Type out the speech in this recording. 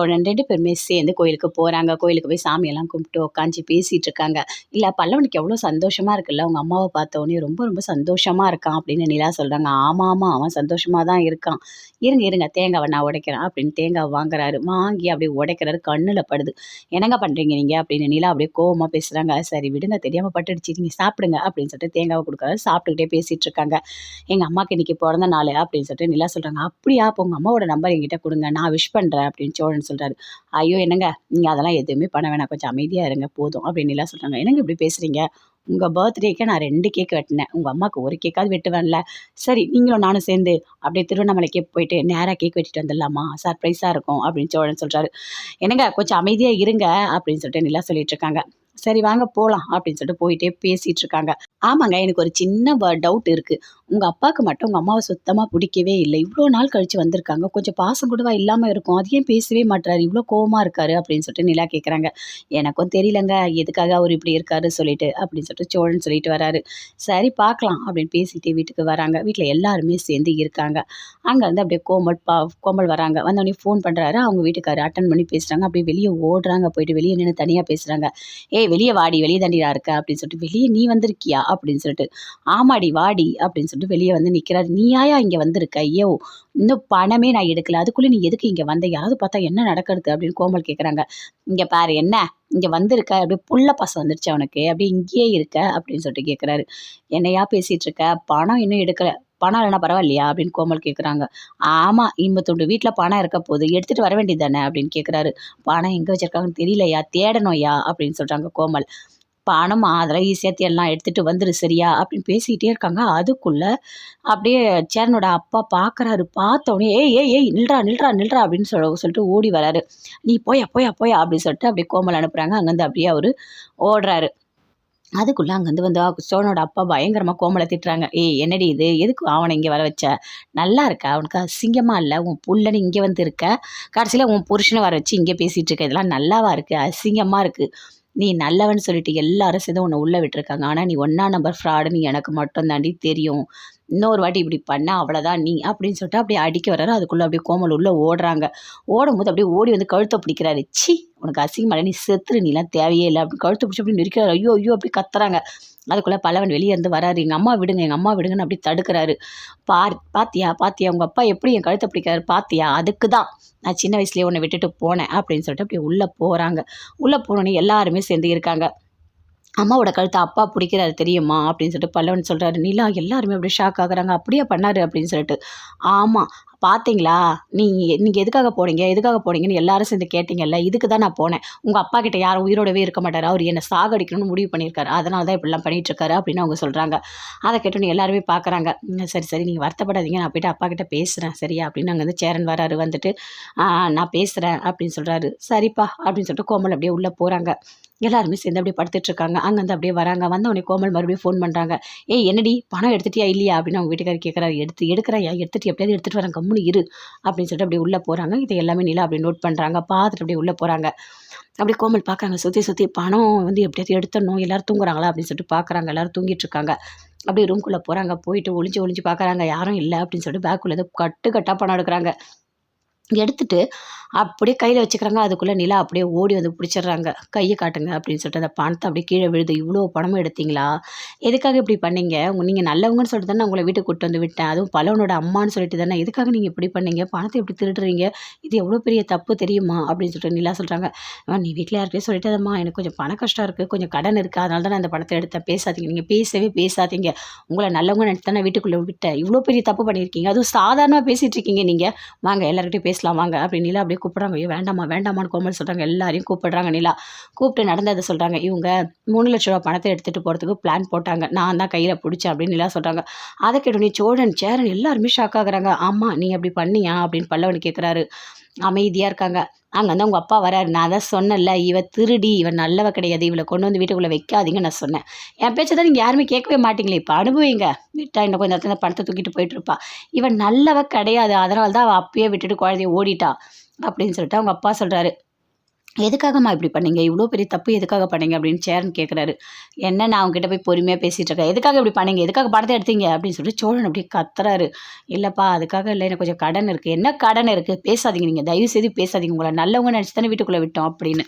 உடனே ரெண்டு பேருமே சேர்ந்து கோயிலுக்கு போகிறாங்க கோயிலுக்கு போய் சாமியெல்லாம் கும்பிட்டு உட்காந்து பேசிகிட்டு இருக்காங்க. இல்லை பல்லவனுக்கு எவ்வளோ சந்தோஷமாக இருக்குல்ல? அவங்க அம்மாவை பார்த்தோன்னே ரொம்ப ரொம்ப சந்தோஷமாக இருக்கான் அப்படின்னு நிலா சொல்கிறாங்க ஆமாம் ஆமாம் அவன் சந்தோஷமாக தான் இருக்கான். இருங்க இருங்க தேங்காவை நான் உடைக்கிறேன் அப்படின்னு தேங்காய் வாங்குறாரு. வாங்கி அப்படியே உடைக்கிறாரு. கண்ணில் படுது. என்னங்க பண்ணுறீங்க நீங்கள் அப்படின்னு நிலா அப்படியே கோவமாக பேசுகிறாங்க சரி விடுங்க தெரியாமல் பட்டுடுச்சு நீங்கள் சாப்பிடுங்க அப்படின்னு சொல்லிட்டு தேங்காவை கொடுக்குறாரு. சாப்பிட்டுக்கிட்டே பேசிகிட்டு இருக்காங்க. எங்கள் அம்மாவுக்கு இன்றைக்கி பிறந்த நாள் அப்படின்னு சொல்லிட்டு நிலா சொல்கிறாங்க அப்படியா? அப்போ உங்கள் அம்மாவோட நம்பர் என்கிட்ட கொடுங்க. நான் விஷ் பண்ணுறேன் அப்படின்னு சோழன் சொல்கிறாரு ஐயோ என்னங்க? நீங்கள் அதெல்லாம் எதுவுமே பண்ண வேணாம். கொஞ்சம் அமைதியாக இருங்க. போதும் அப்படின்னு எல்லாம் சொல்கிறாங்க என்னங்க இப்படி பேசுகிறீங்க உங்கள் பர்த்டேக்கு நான் ரெண்டு கேக் வெட்டினேன். உங்கள் அம்மாவுக்கு ஒரு கேக்காவது வெட்டுவேன்ல. சரி நீங்களும் நானும் சேர்ந்து அப்படியே திருவண்ணாமலைக்கே போயிட்டு நேராக கேக் வெட்டிட்டு வந்துடலாமா? சர்ப்ரைஸாக இருக்கும் அப்படின்னு சோழன் சொல்கிறாரு என்னங்க கொஞ்சம் அமைதியாக இருங்க அப்படின்னு சொல்லிட்டு நிலா சொல்லிட்டு இருக்காங்க. சரி வாங்க போகலாம் அப்படின்னு சொல்லிட்டு போயிட்டே பேசிகிட்டு இருக்காங்க ஆமாங்க எனக்கு ஒரு சின்ன டவுட் இருக்குது உங்கள் அப்பாவுக்கு மட்டும் உங்கள் அம்மாவை சுத்தமாக பிடிக்கவே இல்லை. இவ்வளோ நாள் கழித்து வந்திருக்காங்க. கொஞ்சம் பாசம் கூடவா இல்லாமல் இருக்கும். அதையும் பேசவே மாட்டாரு இவ்வளோ கோவமாக இருக்காரு அப்படின்னு சொல்லிட்டு நிலா கேட்குறாங்க எனக்கும் தெரியலங்க. எதுக்காக அவர் இப்படி இருக்காரு சொல்லிட்டு அப்படின்னு சொல்லிட்டு சோழன் சொல்லிட்டு வராரு. சரி பார்க்கலாம் அப்படின்னு பேசிட்டு வீட்டுக்கு வராங்க. வீட்டில் எல்லாருமே சேர்ந்து இருக்காங்க. அங்கே வந்து அப்படியே கோமல் பா கோமல் வராங்க. வந்தோடனே ஃபோன் பண்ணுறாரு அவங்க வீட்டுக்காரர் அட்டன் பண்ணி பேசுகிறாங்க அப்படியே வெளியே ஓடுறாங்க. போயிட்டு வெளியே நின்று தனியாக பேசுகிறாங்க ஏய் வெளியே வாடி வெளியே தாண்டிடா இருக்க? அப்படின்னு சொல்லிட்டு வெளியே நீ வந்திருக்கியா? அப்படின்னு சொல்லிட்டு ஆமாடி வாடி அப்படின்னு சொல்லிட்டு வெளியே வந்து நிற்கிறாரு நீயாயா இங்கே வந்திருக்க? ஐயோ இன்னும் பணமே நான் எடுக்கல. அதுக்குள்ளே நீ எதுக்கு இங்கே வந்த? யாராவது பார்த்தா என்ன நடக்கிறது? அப்படின்னு கோமல் கேட்குறாங்க இங்கே பாரு என்ன? இங்கே வந்திருக்க? அப்படியே புள்ள பசம் வந்துருச்சு அவனுக்கு. அப்படியே இங்கேயே இருக்க? அப்படின்னு சொல்லிட்டு கேட்குறாரு என்னையா பேசிகிட்டு இருக்க? பணம் இன்னும் எடுக்கலை. பணம் இல்லைனா பரவாயில்லையா? அப்படின்னு கோமல் கேட்குறாங்க ஆமாம் இம்பத்துண்டு வீட்டில் பணம் இருக்க போது எடுத்துகிட்டு வர வேண்டியது தானே அப்படின்னு கேட்குறாரு பணம் எங்கே வச்சுருக்காங்கன்னு தெரியலையா? தேடணும்யா அப்படின்னு சொல்கிறாங்க கோமல். பணம்? அதெல்லாம் ஈஸியாக எல்லாம் எடுத்துகிட்டு வந்துரு சரியா? அப்படின்னு பேசிக்கிட்டே இருக்காங்க. அதுக்குள்ளே அப்படியே சேரனோட அப்பா பார்க்குறாரு பார்த்தோன்னே ஏய் ஏய் ஏய் நில்றா நில்றா நில்றா அப்படின்னு சொல்ல சொல்லிட்டு ஓடி வராரு. நீ போயா போயா போயா அப்படின்னு சொல்லிட்டு அப்படியே கோமல் அனுப்புகிறாங்க அங்கேருந்து அப்படியே அவர் ஓடுறாரு. அதுக்குள்ளே அங்கேருந்து வந்து சோனோட அப்பா பயங்கரமாக கோமலை திட்டுறாங்க. ஏய் என்னடி இது? எதுக்கு அவனை இங்கே வர வச்ச? நல்லா இருக்கா. அவனுக்கு அசிங்கமாக இல்லை. உன் புள்ளனு இங்கே வந்து இருக்க. கடைசியில் உன் புருஷனை வர வச்சு இங்கே பேசிகிட்டு இருக்க. இதெல்லாம் நல்லாவா இருக்குது அசிங்கமாக இருக்குது நீ நல்லவன் சொல்லிட்டு எல்லாரும் சேர்ந்து உன்னை உள்ளே விட்டுருக்காங்க. ஆனால் நீ ஒன்றா நம்பர் ஃப்ராடுன்னு எனக்கு மட்டும் தாண்டி தெரியும். இன்னொரு வாட்டி இப்படி பண்ண அவ்வளோதான் நீ அப்படின்னு சொல்லிட்டு அப்படியே அடிக்க வர்றாரு. அதுக்குள்ளே அப்படியே கோமல் உள்ளே ஓடுறாங்க. ஓடும்போது அப்படியே ஓடி வந்து கழுத்தை பிடிக்கிறாரு. சி உனக்கு அசிங்கமாக நீ செத்துரு நீலாம் தேவையே இல்லை. அப்படின்னு கழுத்து பிடிச்சி அப்படி நிற்கிறாரு ஐயோ ஐயோ அப்படி கத்துறாங்க. அதுக்குள்ளே பலவன் வெளியே இருந்து வராரு. எங்கள் அம்மா விடுங்க எங்கள் அம்மா விடுங்கன்னு அப்படி தடுக்கிறாரு. பார் பாத்தியா பாத்தியா உங்கள் அப்பா எப்படி என் கழுத்தை பிடிக்கிறாரு பாத்தியா? அதுக்கு தான் நான் சின்ன வயசுலேயே உன்னை விட்டுட்டு போனேன் அப்படின்னு சொல்லிட்டு அப்படி உள்ளே போகிறாங்க உள்ளே போனோன்னே எல்லாருமே சேர்ந்து இருக்காங்க. அம்மாவோட கழுத்தை அப்பா பிடிக்கிறாரு தெரியுமா? அப்படின்னு சொல்லிட்டு பல்லவன் சொல்கிறாரு நிலா எல்லாருமே அப்படியே ஷாக் ஆகுறாங்க. அப்படியே பண்ணாரு. அப்படின்னு சொல்லிட்டு. ஆமாம் பார்த்தீங்களா நீங்கள் நீங்கள் எதுக்காக போனீங்க? எதுக்காக போனீங்கன்னு எல்லாரும் சேர்ந்து கேட்டிங்கல்ல. இதுக்கு தான் நான் போனேன். உங்கள் அப்பா கிட்ட யாரும் உயிரோடவே இருக்க மாட்டார். அவர் என்னை சாகடிக்கணும்னு முடிவு பண்ணியிருக்காரு. அதனால தான் இப்படிலாம் பண்ணிகிட்ருக்காரு அப்படின்னு அவங்க சொல்கிறாங்க அதை கேட்டோன்னு எல்லாருமே பார்க்குறாங்க சரி சரி. நீங்கள் வருத்தப்படாதீங்க. நான் போய்ட்டு அப்பா கிட்ட பேசுகிறேன் சரியா? அப்படின்னு அங்கே வந்து சேரன் வராரு. வந்துட்டு நான் பேசுகிறேன் அப்படின்னு சொல்கிறாரு சரிப்பா. அப்படின்னு சொல்லிட்டு கோமல் அப்படியே உள்ளே போகிறாங்க எல்லாருமே சேர்ந்து அப்படியே படுத்துட்ருக்காங்க. அங்கேருந்து அப்படியே வராங்க. வந்தவொடனே கோமல் மறுபடியும் ஃபோன் பண்ணுறாங்க ஏய் என்னடி? பணம் எடுத்துட்டியா இல்லையா? அப்படின்னு அவங்க வீட்டுக்காரர் கேட்குறாரு. எடுத்து எடுக்கிறாயா எடுத்துட்டு எப்படியாவது எடுத்துகிட்டு வரேன். கம்முனு இரு. அப்படின்னு சொல்லிட்டு அப்படியே உள்ளே போகிறாங்க இதை எல்லாமே நிலா அப்படி நோட் பண்ணுறாங்க பார்த்துட்டு அப்படியே உள்ளே போகிறாங்க அப்படியே கோமல் பார்க்குறாங்க. சுற்றி சுற்றி பணம் வந்து எப்படியாவது எடுத்துடணும். எல்லோரும் தூங்குறாங்களா அப்படின்னு சொல்லிட்டு பார்க்குறாங்க. எல்லோரும் தூங்கிட்டு இருக்காங்க அப்படியே ரூம்குள்ளே போகிறாங்க போயிட்டு ஒளிஞ்சு ஒளிஞ்சு பார்க்குறாங்க. யாரும் இல்லை அப்படின்னு சொல்லிட்டு பேக்குள்ளே கட்டு கட்டாக பணம் எடுக்கிறாங்க. எடுத்துட்டு அப்படியே கையில் வச்சுக்கிறாங்க. அதுக்குள்ளே நிலா அப்படியே ஓடி வந்து பிடிச்சிடுறாங்க. கையை காட்டுங்க அப்படின்னு சொல்லிட்டு அந்த பணத்தை அப்படியே கீழே விழுது. இவ்வளோ பணமும் எடுத்தீங்களா? எதுக்காக இப்படி பண்ணீங்க? நீங்கள் நல்லவங்கன்னு சொல்லிட்டு தானே உங்களை வீட்டுக்கு கூட்டு வந்து விட்டேன். அதுவும் பலவனோட அம்மான்னு சொல்லிட்டு தானே. எதுக்காக நீங்கள் இப்படி பண்ணீங்க? பணத்தை எப்படி திருடுறீங்க? இது எவ்வளோ பெரிய தப்பு தெரியுமா? அப்படின்னு சொல்லிட்டு நிலா சொல்கிறாங்க நீ வீட்டில் யார்கிட்டயும் சொல்லிட்டதம்மா எனக்கு கொஞ்சம் பண கஷ்டம் இருக்குது கொஞ்சம் கடன் இருக்குது அதனால தான் நான் அந்த பணத்தை எடுத்தேன். பேசாதீங்க. நீங்கள் பேசவே பேசாதீங்க. உங்களை நல்லவங்க நினைத்து தானே வீட்டுக்குள்ளே விட்டேன். இவ்வளோ பெரிய தப்பு பண்ணியிருக்கீங்க. அதுவும் சாதாரணமாக பேசிகிட்டு இருக்கீங்க நீங்கள் வாங்க எல்லாருக்கிட்டையும் பேசலாம் வாங்க அப்படின்னு நிலா அப்படியே கூப்பிட்றாங்க. ஐயோ வேண்டாமா வேண்டாமான்னு கோமல் சொல்கிறாங்க எல்லாரையும் கூப்பிடுறாங்க நிலா. கூப்பிட்டு நடந்ததை சொல்கிறாங்க இவங்க மூணு லட்ச ரூபா பணத்தை எடுத்துகிட்டு போகிறதுக்கு பிளான் போட்டாங்க. நான் தான் கையில் பிடிச்சேன் அப்படின்னு நிலா சொல்கிறாங்க அதை கேட்டு நீ சோழன் சேரன் எல்லாருமே ஷாக் ஆகுறாங்க. ஆமாம் நீ அப்படி பண்ணியா அப்படின்னு பல்லவன் கேட்குறாரு அமைதியாக இருக்காங்க. அங்கே வந்து உங்கள் அப்பா வராரு. நான் தான் சொன்னேன்ல இவ திருடி இவன் நல்லவ கிடையாது. இவளை கொண்டு வந்து வீட்டுக்குள்ளே வைக்காதீங்க நான் சொன்னேன். என் பேச்சை தான் நீங்கள் யாருமே கேட்கவே மாட்டீங்களே. இப்போ அனுபவிங்க. விட்டா இன்னும் கொஞ்சம் நேரத்தில் பணத்தை தூக்கிட்டு போயிட்டு இருப்பா. இவன் நல்லவ கிடையாது. அதனால தான் அவள் அப்பயே விட்டுட்டு குழந்தைய ஓடிட்டா. அப்படின்னு சொல்லிட்டு அவங்க அப்பா சொல்கிறாரு எதுக்காகம்மா இப்படி பண்ணீங்க? இவ்வளோ பெரிய தப்பு எதுக்காக பண்ணீங்க? அப்படின்னு சேரன் கேட்குறாரு என்ன நான் அவங்ககிட்ட போய் பொறுமையாக பேசிகிட்டு இருக்கேன். எதுக்காக இப்படி பண்ணீங்க? எதுக்காக படத்தை எடுத்தீங்க? அப்படின்னு சொல்லிட்டு சோழன் அப்படியே கத்துறாரு. இல்லைப்பா அதுக்காக இல்லை. எனக்கு கொஞ்சம் கடன் இருக்குது என்ன கடன் இருக்குது பேசாதீங்க நீங்கள் தயவு செய்து பேசாதீங்க. உங்களை நல்லவங்க நினச்சி தானே வீட்டுக்குள்ளே விட்டோம் அப்படின்னு.